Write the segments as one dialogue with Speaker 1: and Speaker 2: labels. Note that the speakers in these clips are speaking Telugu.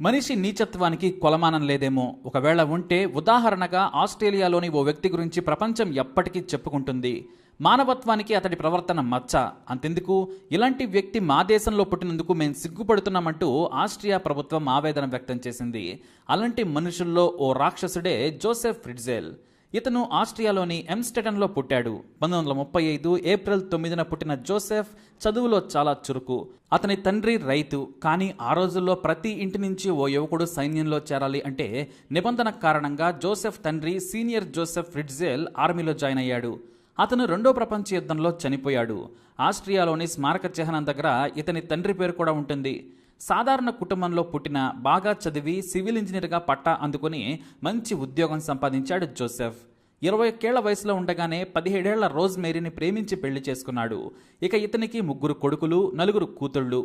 Speaker 1: మనిషి నీచత్వానికి కొలమానం లేదేమో. ఒకవేళ ఉంటే ఉదాహరణగా ఆస్ట్రేలియాలోని ఓ వ్యక్తి గురించి ప్రపంచం ఎప్పటికీ చెప్పుకుంటుంది. మానవత్వానికి అతడి ప్రవర్తన మచ్చ. అంతెందుకు? ఇలాంటి వ్యక్తి మా దేశంలో పుట్టినందుకు మేము సిగ్గుపడుతున్నామంటూ ఆస్ట్రియా ప్రభుత్వం ఆవేదన వ్యక్తం చేసింది. అలాంటి మనుషుల్లో ఓ రాక్షసుడే జోసెఫ్ ఫ్రిడ్జెల్. ఇతను ఆస్ట్రియాలోని ఎమ్స్టెటన్లో పుట్టాడు. పంతొమ్మిది వందల ముప్పై ఐదు ఏప్రిల్ తొమ్మిదిన పుట్టిన జోసెఫ్ చదువులో చాలా చురుకు. అతని తండ్రి రైతు కానీ ఆ రోజుల్లో ప్రతి ఇంటి నుంచి ఓ యువకుడు సైన్యంలో చేరాలి అంటే నిబంధన కారణంగా జోసెఫ్ తండ్రి సీనియర్ జోసెఫ్ ఫ్రిడ్జెల్ ఆర్మీలో జాయిన్ అయ్యాడు. అతను రెండో ప్రపంచ యుద్ధంలో చనిపోయాడు. ఆస్ట్రియాలోని స్మారక చిహ్నం దగ్గర ఇతని తండ్రి పేరు కూడా ఉంటుంది. సాధారణ కుటుంబంలో పుట్టిన బాగా చదివి సివిల్ ఇంజనీర్గా పట్టా అందుకుని మంచి ఉద్యోగం సంపాదించాడు జోసెఫ్. ఇరవై ఒక్కేళ్ళ వయసులో ఉండగానే పదిహేడేళ్ళ రోజ్ మేరీని ప్రేమించి పెళ్ళి చేసుకున్నాడు. ఇక ఇతనికి ముగ్గురు కొడుకులు నలుగురు కూతుళ్ళు.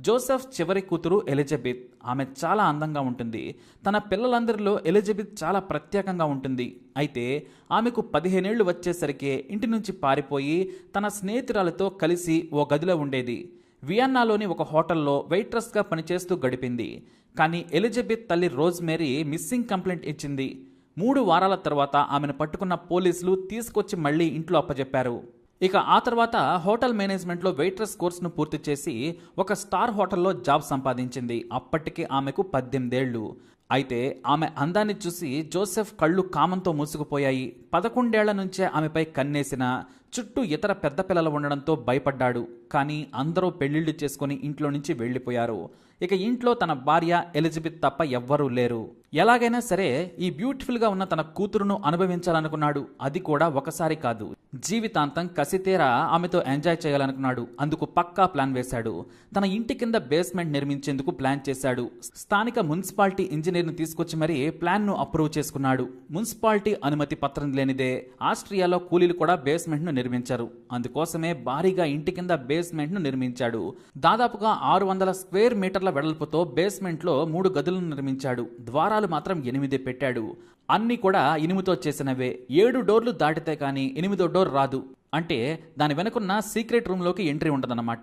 Speaker 1: జోసెఫ్ చివరి కూతురు ఎలిజబెత్. ఆమె చాలా అందంగా ఉంటుంది. తన పిల్లలందరిలో ఎలిజబెత్ చాలా ప్రత్యేకంగా ఉంటుంది. అయితే ఆమెకు పదిహేనేళ్ళు వచ్చేసరికి ఇంటి నుంచి పారిపోయి తన స్నేహితురాలతో కలిసి ఓ గదిలో ఉండేది. వియన్నాలోని ఒక హోటల్లో వెయిట్రస్గా పనిచేస్తూ గడిపింది. కానీ ఎలిజబెత్ తల్లి రోజ్ మేరీ మిస్సింగ్ కంప్లైంట్ ఇచ్చింది. మూడు వారాల తర్వాత ఆమెను పట్టుకున్న పోలీసులు తీసుకొచ్చి మళ్ళీ ఇంట్లో అప్పజెప్పారు. ఇక ఆ తర్వాత హోటల్ మేనేజ్మెంట్లో వెయిట్రస్ కోర్సును పూర్తి చేసి ఒక స్టార్ హోటల్లో జాబ్ సంపాదించింది. అప్పటికి ఆమెకు పద్దెనిమిదేళ్ళు. అయితే ఆమె అందాన్ని చూసి జోసెఫ్ కళ్ళు కామంతో మూసుకుపోయాయి. పదకొండేళ్ళ నుంచే ఆమెపై కన్నేసిన చుట్టూ ఇతర పెద్ద పిల్లలు ఉండడంతో భయపడ్డాడు. కానీ అందరూ పెళ్ళిళ్ళు చేసుకుని ఇంట్లో నుంచి వెళ్ళిపోయారు. ఇక ఇంట్లో తన భార్య ఎలిజబెత్ తప్ప ఎవ్వరూ లేరు. ఎలాగైనా సరే ఈ బ్యూటిఫుల్గా ఉన్న తన కూతురును అనుభవించాలనుకున్నాడు. అది కూడా ఒకసారి కాదు. జీవితాంతం కసితేరా ఆమెతో ఎంజాయ్ చేయాలనుకున్నాడు. అందుకు పక్కా ప్లాన్ వేశాడు. తన ఇంటి కింద బేస్మెంట్ నిర్మించేందుకు ప్లాన్ చేశాడు. స్థానిక మున్సిపాలిటీ ఇంజనీర్ను తీసుకొచ్చి మరీ ప్లాన్ను అప్రూవ్ చేసుకున్నాడు. మున్సిపాలిటీ అనుమతి పత్రం లేనిదే ఆస్ట్రియాలో కూలీలు కూడా బేస్మెంట్ను నిర్మించారు. అందుకోసమే భారీగా ఇంటి కింద బేస్మెంట్ను నిర్మించాడు. దాదాపుగా ఆరు వందల స్క్వేర్ మీటర్ల వెడల్పుతో బేస్మెంట్లో మూడు గదులను నిర్మించాడు. ద్వారాలు మాత్రం ఎనిమిది పెట్టాడు. అన్నీ కూడా ఇనుముతో చేసినవే. ఏడు డోర్లు దాటితే కానీ ఎనిమిదో డోర్ రాదు. అంటే దాని వెనుకున్న సీక్రెట్ రూమ్లోకి ఎంట్రీ ఉండదన్నమాట.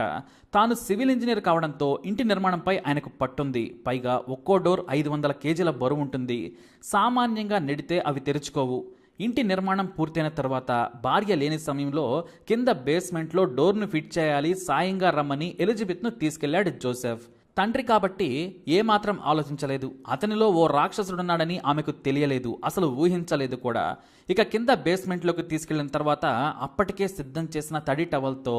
Speaker 1: తాను సివిల్ ఇంజనీర్ కావడంతో ఇంటి నిర్మాణంపై ఆయనకు పట్టుంది. పైగా ఒక్కో డోర్ ఐదు వందల కేజీల బరువు ఉంటుంది. సామాన్యంగా నెడితే అవి తెరుచుకోవు. ఇంటి నిర్మాణం పూర్తయిన తర్వాత భార్య లేని సమయంలో కింద బేస్మెంట్లో డోర్ను ఫిట్ చేయాలి సాయంగా రమ్మని ఎలిజబెత్ను తీసుకెళ్ళాడు జోసెఫ్. తండ్రి కాబట్టి ఏమాత్రం ఆలోచించలేదు. అతనిలో ఓ రాక్షసుడున్నాడని ఆమెకు తెలియలేదు. అసలు ఊహించలేదు కూడా. ఇక కింద బేస్మెంట్లోకి తీసుకెళ్ళిన తర్వాత అప్పటికే సిద్ధం చేసిన తడి టవల్తో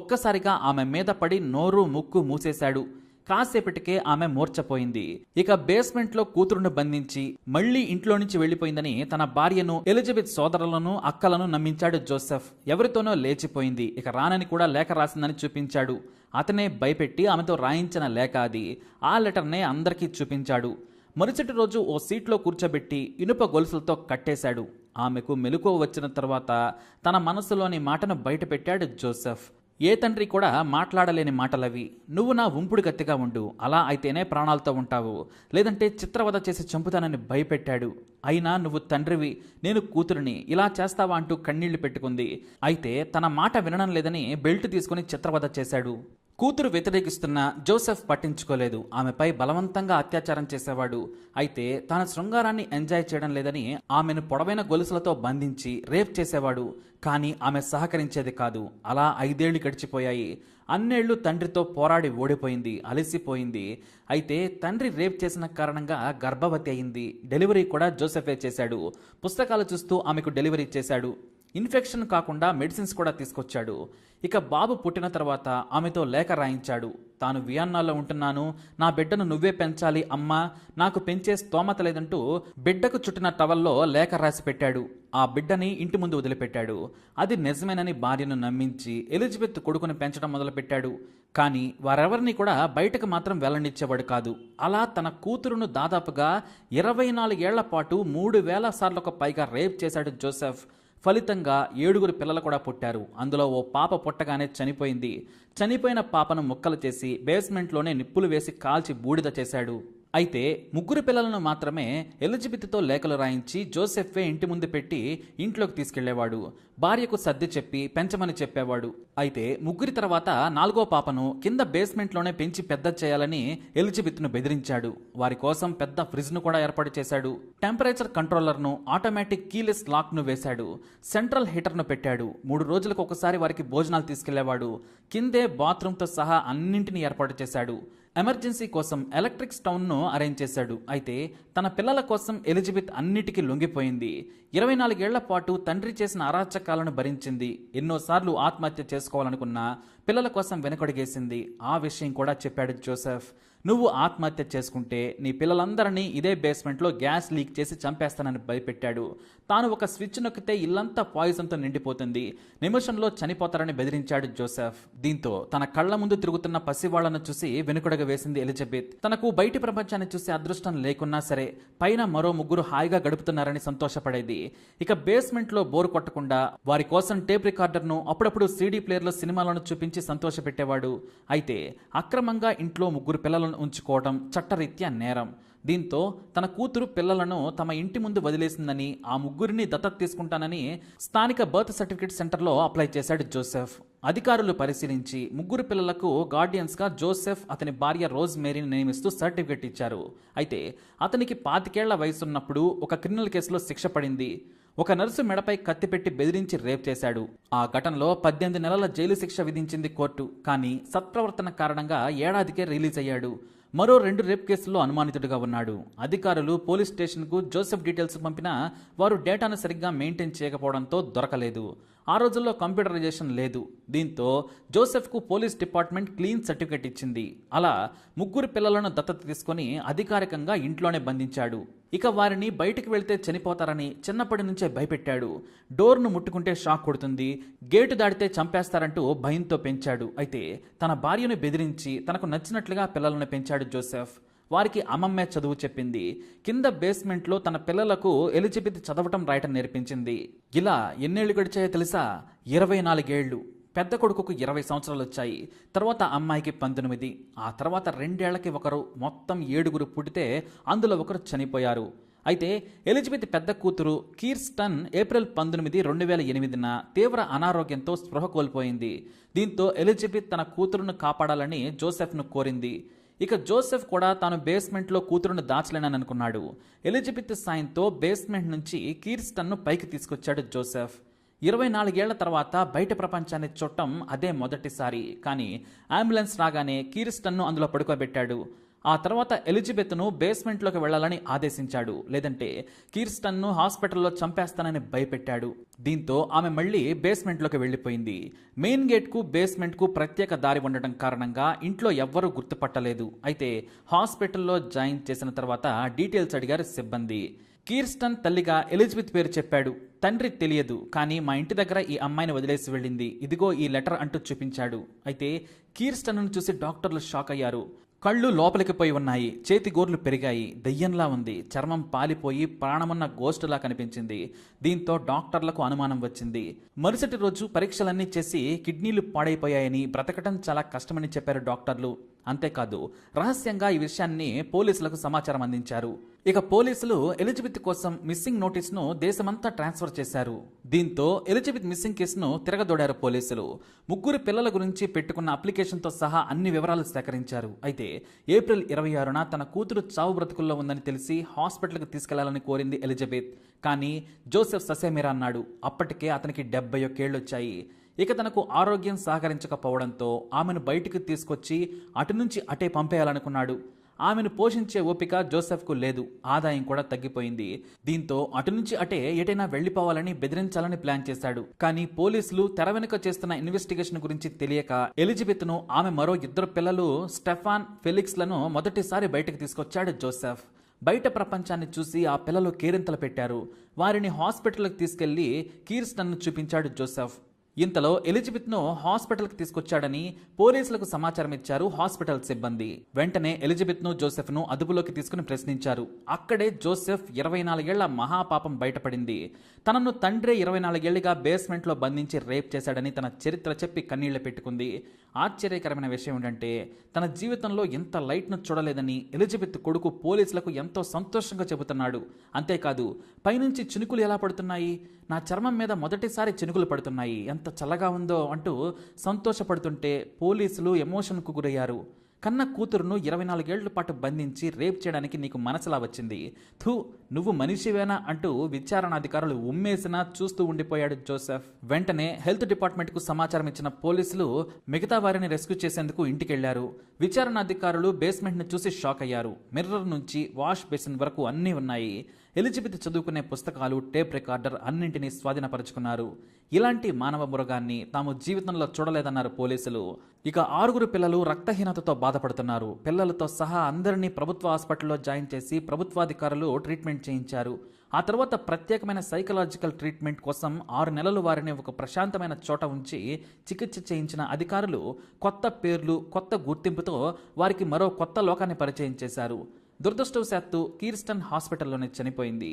Speaker 1: ఒక్కసారిగా ఆమె మీద పడి నోరు ముక్కు మూసేశాడు. కాసేపటికే ఆమె మూర్చపోయింది ఇక బేస్మెంట్లో కూతురును బంధించి మళ్ళీ ఇంట్లో నుంచి వెళ్ళిపోయిందని తన భార్యను ఎలిజబెత్ సోదరులను అక్కలను నమ్మించాడు జోసెఫ్. ఎవరితోనో లేచిపోయింది. ఇక రానని కూడా లేఖ రాసిందని చూపించాడు. అతనే భయపెట్టి ఆమెతో రాయించిన లేఖ అది. ఆ లెటర్నే అందరికీ చూపించాడు. మరుసటి రోజు ఓ సీట్లో కూర్చోబెట్టి ఇనుప గొలుసులతో కట్టేశాడు. ఆమెకు మెలకువ వచ్చిన తర్వాత తన మనసులోని మాటను బయటపెట్టాడు జోసెఫ్. ఏ తండ్రి కూడా మాట్లాడలేని మాటలవి. నువ్వు నా ఉంపుడు గత్తిగా ఉండు. అలా అయితేనే ప్రాణాలతో ఉంటావు. లేదంటే చిత్రవద చేసి చంపుతానని భయపెట్టాడు. అయినా నువ్వు తండ్రివి. నేను కూతురిని. ఇలా చేస్తావా అంటూ కన్నీళ్ళు పెట్టుకుంది. అయితే తన మాట వినడం లేదని బెల్ట్ తీసుకుని చిత్రవద చేశాడు. కూతురు వ్యతిరేకిస్తున్న జోసెఫ్ పట్టించుకోలేదు. ఆమెపై బలవంతంగా అత్యాచారం చేసేవాడు. అయితే తన శృంగారాన్ని ఎంజాయ్ చేయడం లేదని ఆమెను పొడవైన గొలుసులతో బంధించి రేప్ చేసేవాడు. కానీ ఆమె సహకరించేది కాదు. అలా ఐదేళ్ళు గడిచిపోయాయి. అన్నేళ్ళు తండ్రితో పోరాడి ఓడిపోయింది అలసిపోయింది. అయితే తండ్రి రేప్ చేసిన కారణంగా గర్భవతి అయింది. డెలివరీ కూడా జోసెఫే చేశాడు. పుస్తకాలు చూస్తూ ఆమెకు డెలివరీ చేశాడు. ఇన్ఫెక్షన్ కాకుండా మెడిసిన్స్ కూడా తీసుకొచ్చాడు. ఇక బాబు పుట్టిన తర్వాత ఆమెతో లేఖ రాయించాడు. తాను వియన్నాలో ఉంటున్నాను. నా బిడ్డను నువ్వే పెంచాలి అమ్మా. నాకు పెంచే స్తోమత లేదంటూ బిడ్డకు చుట్టిన టవల్లో లేఖ రాసి పెట్టాడు. ఆ బిడ్డని ఇంటి ముందు వదిలిపెట్టాడు. అది నిజమేనని భార్యను నమ్మించి ఎలిజబెత్ కొడుకుని పెంచడం మొదలుపెట్టాడు. కానీ వారెవరిని కూడా బయటకు మాత్రం వెల్లనిచ్చేవాడు కాదు. అలా తన కూతురును దాదాపుగా ఇరవై నాలుగేళ్ళ పాటు మూడు వేల సార్లకు పైగా రేప్ చేశాడు జోసెఫ్. ఫలితంగా ఏడుగురు పిల్లలు కూడా పుట్టారు. అందులో ఓ పాప పుట్టగానే చనిపోయింది. చనిపోయిన పాపను ముక్కలు చేసి బేస్మెంట్లోనే నిప్పులు వేసి కాల్చి బూడిద చేశాడు. అయితే ముగ్గురు పిల్లలను మాత్రమే ఎలిజబెత్తో లేఖలు రాయించి జోసెఫ్వే ఇంటి ముందు పెట్టి ఇంట్లోకి తీసుకెళ్ళేవాడు. భార్యకు సర్ది చెప్పి పెంచమని చెప్పేవాడు. అయితే ముగ్గురి తర్వాత నాలుగో పాపను కింద బేస్మెంట్లోనే పెంచి పెద్ద చేయాలని ఎలిజబెత్ను బెదిరించాడు. వారి కోసం పెద్ద ఫ్రిడ్జ్ను కూడా ఏర్పాటు చేశాడు. టెంపరేచర్ కంట్రోలర్ను ఆటోమేటిక్ కీలెస్ లాక్ను వేశాడు. సెంట్రల్ హీటర్ను పెట్టాడు. మూడు రోజులకు ఒకసారి వారికి భోజనాలు తీసుకెళ్ళేవాడు. కిందే బాత్రూంతో సహా అన్నింటినీ ఏర్పాటు చేశాడు. ఎమర్జెన్సీ కోసం ఎలక్ట్రిక్ స్టౌన్ను అరేంజ్ చేశాడు. అయితే తన పిల్లల కోసం ఎలిజబెత్ అన్నిటికీ లొంగిపోయింది. ఇరవై నాలుగేళ్ళ పాటు తండ్రి చేసిన అరాచకాలను భరించింది. ఎన్నోసార్లు ఆత్మహత్య చేసుకోవాలనుకున్నా పిల్లల కోసం వెనకడుగేసింది. ఆ విషయం కూడా చెప్పాడు జోసెఫ్. నువ్వు ఆత్మహత్య చేసుకుంటే నీ పిల్లలందరినీ ఇదే బేస్మెంట్లో గ్యాస్ లీక్ చేసి చంపేస్తానని భయపెట్టాడు. తాను ఒక స్విచ్ నొక్కితే ఇల్లంతా పాయిజన్తో నిండిపోతుంది. నిమిషంలో చనిపోతారని బెదిరించాడు జోసెఫ్. దీంతో తన కళ్ళ ముందు తిరుగుతున్న పసివాళ్ళను చూసి వెనుకడగ వేసింది ఎలిజబెత్. తనకు బయటి ప్రపంచాన్ని చూసే అదృష్టం లేకున్నా సరే పైన మరో ముగ్గురు హాయిగా గడుపుతున్నారని సంతోషపడేది. ఇక బేస్మెంట్లో బోరు కొట్టకుండా వారి కోసం టేప్ రికార్డర్ను అప్పుడప్పుడు సీడీ ప్లేయర్లో సినిమాలను చూపించి సంతోషపెట్టేవాడు. అయితే అక్రమంగా ఇంట్లో ముగ్గురు పిల్లలను ఉంచుకోవడం చట్టరీత్యా నేరం. దీంతో తన కూతురు పిల్లలను తమ ఇంటి ముందు వదిలేసిందని ఆ ముగ్గురిని దత్తత తీసుకుంటానని స్థానిక బర్త్ సర్టిఫికేట్ సెంటర్లో అప్లై చేశాడు జోసెఫ్. అధికారులు పరిశీలించి ముగ్గురు పిల్లలకు గార్డియన్స్గా జోసెఫ్ అతని భార్య రోజ్ మేరీని నియమిస్తూ సర్టిఫికేట్ ఇచ్చారు. అయితే అతనికి పాతికేళ్ళ వయసున్నప్పుడు ఒక క్రిమినల్ కేసులో శిక్ష పడింది. ఒక నర్సు మెడపై కత్తిపెట్టి బెదిరించి రేప్ చేశాడు. ఆ ఘటనలో పద్దెనిమిది నెలల జైలు శిక్ష విధించింది కోర్టు. కానీ సత్ప్రవర్తన కారణంగా ఏడాదికే రిలీజ్ అయ్యాడు. మరో రెండు రేప్ కేసుల్లో అనుమానితుడిగా ఉన్నాడు. అధికారులు పోలీస్ స్టేషన్కు జోసెఫ్ డీటెయిల్స్ పంపినా వారు డేటాను సరిగ్గా మెయింటైన్ చేయకపోవడంతో దొరకలేదు. ఆ రోజుల్లో కంప్యూటరైజేషన్ లేదు. దీంతో జోసెఫ్కు పోలీస్ డిపార్ట్మెంట్ క్లీన్ సర్టిఫికెట్ ఇచ్చింది. అలా ముగ్గురు పిల్లలను దత్తత తీసుకొని అధికారికంగా ఇంట్లోనే బంధించాడు. ఇక వారిని బయటికి వెళ్తే చనిపోతారని చిన్నప్పటి నుంచే భయపెట్టాడు. డోర్ను ముట్టుకుంటే షాక్ కొడుతుంది. గేటు దాటితే చంపేస్తారంటూ భయంతో పెంచాడు. అయితే తన భార్యను బెదిరించి తనకు నచ్చినట్లుగా పిల్లలను పెంచాడు జోసెఫ్. వారికి అమ్మమ్మే చదువు చెప్పింది. కింద బేస్మెంట్లో తన పిల్లలకు ఎలిజబెత్ చదవటం రాయటం నేర్పించింది. ఇలా ఎన్నేళ్ళు గడిచాయో తెలుసా? ఇరవై నాలుగేళ్ళు. పెద్ద కొడుకుకు ఇరవై సంవత్సరాలు వచ్చాయి. తర్వాత అమ్మాయికి పంతొమ్మిది. ఆ తర్వాత రెండేళ్ళకి ఒకరు. మొత్తం ఏడుగురు పుట్టితే అందులో ఒకరు చనిపోయారు. అయితే ఎలిజబెత్ పెద్ద కూతురు కీర్స్టన్ ఏప్రిల్ పంతొమ్మిది రెండు వేల ఎనిమిదిన తీవ్ర అనారోగ్యంతో స్పృహ కోల్పోయింది. దీంతో ఎలిజబెత్ తన కూతురును కాపాడాలని జోసెఫ్ను కోరింది. ఇక జోసెఫ్ కూడా తాను బేస్మెంట్లో కూతురును దాచలేనని అనుకున్నాడు. ఎలిజబెత్ సాయంతో బేస్మెంట్ నుంచి కీర్స్టన్ను పైకి తీసుకొచ్చాడు జోసెఫ్. ఇరవై నాలుగేళ్ళ తర్వాత బయట ప్రపంచాన్ని చూడటం అదే మొదటిసారి. కానీ అంబులెన్స్ రాగానే కీర్స్టన్ను అందులో పడుకోబెట్టాడు. ఆ తర్వాత ఎలిజబెత్ను బేస్మెంట్లోకి వెళ్ళాలని ఆదేశించాడు. లేదంటే కీర్స్టన్ను హాస్పిటల్లో చంపేస్తానని భయపెట్టాడు. దీంతో ఆమె మళ్ళీ బేస్మెంట్లోకి వెళ్ళిపోయింది మెయిన్ గేట్కు బేస్మెంట్కు ప్రత్యేక దారి ఉండటం కారణంగా ఇంట్లో ఎవ్వరూ గుర్తుపట్టలేదు. అయితే హాస్పిటల్లో జాయిన్ చేసిన తర్వాత డీటెయిల్స్ అడిగారు సిబ్బంది. కీర్స్టన్ తల్లిగా ఎలిజబెత్ పేరు చెప్పాడు. తండ్రి తెలియదు కానీ మా ఇంటి దగ్గర ఈ అమ్మాయిని వదిలేసి వెళ్ళింది. ఇదిగో ఈ లెటర్ అంటూ చూపించాడు. అయితే కీర్స్టన్ను చూసి డాక్టర్లు షాక్ అయ్యారు. కళ్ళు లోపలికి పోయి ఉన్నాయి. చేతి గోర్లు పెరిగాయి. దెయ్యంలా ఉంది. చర్మం పాలిపోయి ప్రాణమున్న గోస్టులా కనిపించింది. దీంతో డాక్టర్లకు అనుమానం వచ్చింది. మరుసటి రోజు పరీక్షలన్నీ చేసి కిడ్నీలు పాడైపోయాయని బ్రతకటం చాలా కష్టమని చెప్పారు డాక్టర్లు. అంతేకాదు రహస్యంగా ఈ విషయాన్ని పోలీసులకు సమాచారం అందించారు. ఇక పోలీసులు ఎలిజబెత్ కోసం మిస్సింగ్ నోటీసును దేశమంతా ట్రాన్స్ఫర్ చేశారు. దీంతో ఎలిజబెత్ మిస్సింగ్ కేసును తిరగదోడారు పోలీసులు. ముగ్గురు పిల్లల గురించి పెట్టుకున్న అప్లికేషన్తో సహా అన్ని వివరాలు సేకరించారు. అయితే ఏప్రిల్ ఇరవై ఆరున తన కూతురు చావు బ్రతుకుల్లో ఉందని తెలిసి హాస్పిటల్కి తీసుకెళ్ళాలని కోరింది ఎలిజబెత్. కానీ జోసెఫ్ ససేమిరా అన్నాడు. అప్పటికే అతనికి డెబ్బై ఒక్కేళ్ళొచ్చాయి ఇక తనకు ఆరోగ్యం సహకరించకపోవడంతో ఆమెను బయటికి తీసుకొచ్చి అటు నుంచి అటే పంపేయాలనుకున్నాడు. ఆమెను పోషించే ఓపిక జోసెఫ్కు లేదు. ఆదాయం కూడా తగ్గిపోయింది. దీంతో అటు నుంచి అటే ఎటైనా వెళ్ళిపోవాలని బెదిరించాలని ప్లాన్ చేశాడు. కానీ పోలీసులు తెర వెనుక చేస్తున్న ఇన్వెస్టిగేషన్ గురించి తెలియక ఎలిజబెత్ను ఆమె మరో ఇద్దరు పిల్లలు స్టెఫాన్ ఫెలిక్స్లను మొదటిసారి బయటకు తీసుకొచ్చాడు జోసెఫ్. బయట ప్రపంచాన్ని చూసి ఆ పిల్లలు కేరింతలు పెట్టారు. వారిని హాస్పిటల్కి తీసుకెళ్ళి కీర్స్టన్ను చూపించాడు జోసెఫ్. ఇంతలో ఎలిజబెత్ను హాస్పిటల్కి తీసుకొచ్చాడని పోలీసులకు సమాచారం ఇచ్చారు హాస్పిటల్ సిబ్బంది. వెంటనే ఎలిజబెత్ను జోసెఫ్ను అదుపులోకి తీసుకుని ప్రశ్నించారు. అక్కడే జోసెఫ్ ఇరవై నాలుగేళ్ళ మహాపాపం బయటపడింది. తనను తండ్రి ఇరవై నాలుగేళ్ళుగా బేస్మెంట్లో బంధించి రేప్ చేశాడని తన చరిత్ర చెప్పి కన్నీళ్ళు పెట్టుకుంది. ఆశ్చర్యకరమైన విషయం ఏంటంటే తన జీవితంలో ఎంత లైట్ను చూడలేదని ఎలిజబెత్ కొడుకు పోలీసులకు ఎంతో సంతోషంగా చెబుతున్నాడు. అంతేకాదు పైనుంచి చినుకులు ఎలా పడుతున్నాయి? నా చర్మం మీద మొదటిసారి చినుకులు పడుతున్నాయి. ఎంత చల్లగా ఉందో అంటూ సంతోషపడుతుంటే పోలీసులు ఎమోషన్కు గురయ్యారు. కన్న కూతురును ఇరవై నాలుగేళ్ళ పాటు బంధించి రేప్ చేయడానికి నీకు మనసులా వచ్చింది. థూ నువ్వు మనిషివేనా అంటూ విచారణాధికారులు ఉమ్మేసినా చూస్తూ ఉండిపోయాడు జోసెఫ్. వెంటనే హెల్త్ డిపార్ట్మెంట్కు సమాచారం ఇచ్చిన పోలీసులు మిగతా వారిని రెస్క్యూ చేసేందుకు ఇంటికెళ్ళారు. విచారణాధికారులు బేస్మెంట్ను చూసి షాక్ అయ్యారు మిర్రర్ నుంచి వాష్ బేసిన్ వరకు అన్నీ ఉన్నాయి. ఎలిజబెత్ చదువుకునే పుస్తకాలు టేప్ రికార్డర్ అన్నింటినీ స్వాధీనపరుచుకున్నారు. ఇలాంటి మానవ మృగాన్ని తాము జీవితంలో చూడలేదన్నారు పోలీసులు. ఇక ఆరుగురు పిల్లలు రక్తహీనతతో బాధపడుతున్నారు. పిల్లలతో సహా అందరినీ ప్రభుత్వ హాస్పిటల్లో జాయిన్ చేసి ప్రభుత్వాధికారులు ట్రీట్మెంట్ చేయించారు. ఆ తర్వాత ప్రత్యేకమైన సైకలాజికల్ ట్రీట్మెంట్ కోసం ఆరు నెలలు వారిని ఒక ప్రశాంతమైన చోట ఉంచి చికిత్స చేయించిన అధికారులు కొత్త పేర్లు కొత్త గుర్తింపుతో వారికి మరో కొత్త లోకాన్ని పరిచయం చేశారు. దురదృష్టవశాత్తు కీర్స్టన్ హాస్పిటల్లోనే చనిపోయింది.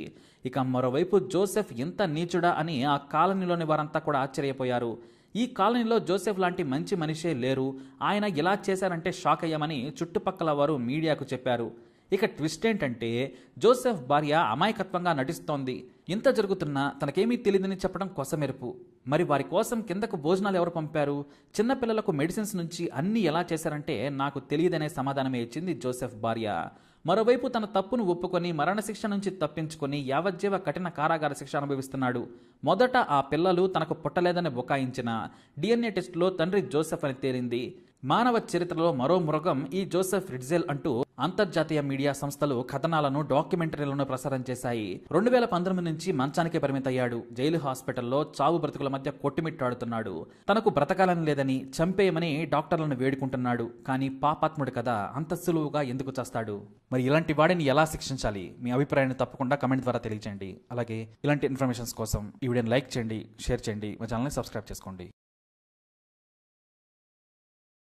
Speaker 1: ఇక మరోవైపు జోసెఫ్ ఎంత నీచుడా అని ఆ కాలనీలోని వారంతా కూడా ఆశ్చర్యపోయారు. ఈ కాలనీలో జోసెఫ్ లాంటి మంచి మనిషే లేరు. ఆయన ఇలా చేశారంటే షాక్ అయ్యామని చుట్టుపక్కల వారు మీడియాకు చెప్పారు. ఇక ట్విస్ట్ ఏంటంటే జోసెఫ్ భార్య అమాయకత్వంగా నటిస్తోంది. ఇంత జరుగుతున్నా తనకేమీ తెలియదని చెప్పడం కొసమెరుపు. మరి వారి కోసం కిందకు భోజనాలు ఎవరు పంపారు? చిన్నపిల్లలకు మెడిసిన్స్ నుంచి అన్నీ ఎలా చేశారంటే నాకు తెలియదనే సమాధానమే ఇచ్చింది జోసెఫ్ భార్య. మరోవైపు తన తప్పును ఒప్పుకొని మరణశిక్ష నుంచి తప్పించుకొని యావజ్జీవ కఠిన కారాగార శిక్ష అనుభవిస్తున్నాడు. మొదట ఆ పిల్లలు తనకు పుట్టలేదని బుకాయించిన డిఎన్ఏ టెస్టులో తండ్రి జోసెఫ్ అని తేలింది. మానవ చరిత్రలో మరో మృగం ఈ జోసెఫ్ రిడ్జెల్ అంటూ అంతర్జాతీయ మీడియా సంస్థలు కథనాలను డాక్యుమెంటరీలను ప్రసారం చేశాయి. రెండు వేల పంతొమ్మిది నుంచి మంచానికే పరిమితయ్యాడు. జైలు హాస్పిటల్లో చావు బ్రతుకుల మధ్య కొట్టుమిట్టాడుతున్నాడు. తనకు బ్రతకాలని లేదని చంపేయమని డాక్టర్లను వేడుకుంటున్నాడు. కానీ పాపాత్ముడు కదా అంత సులువుగా ఎందుకు చేస్తాడు? మరి ఇలాంటి వాడిని ఎలా శిక్షించాలి? మీ అభిప్రాయాన్ని తప్పకుండా కమెంట్ ద్వారా తెలియజేయండి. అలాగే ఇలాంటి ఇన్ఫర్మేషన్స్ కోసం ఈ వీడియోని లైక్ చేయండి షేర్ చేయండి. మా ఛానల్ని సబ్స్క్రైబ్ చేసుకోండి.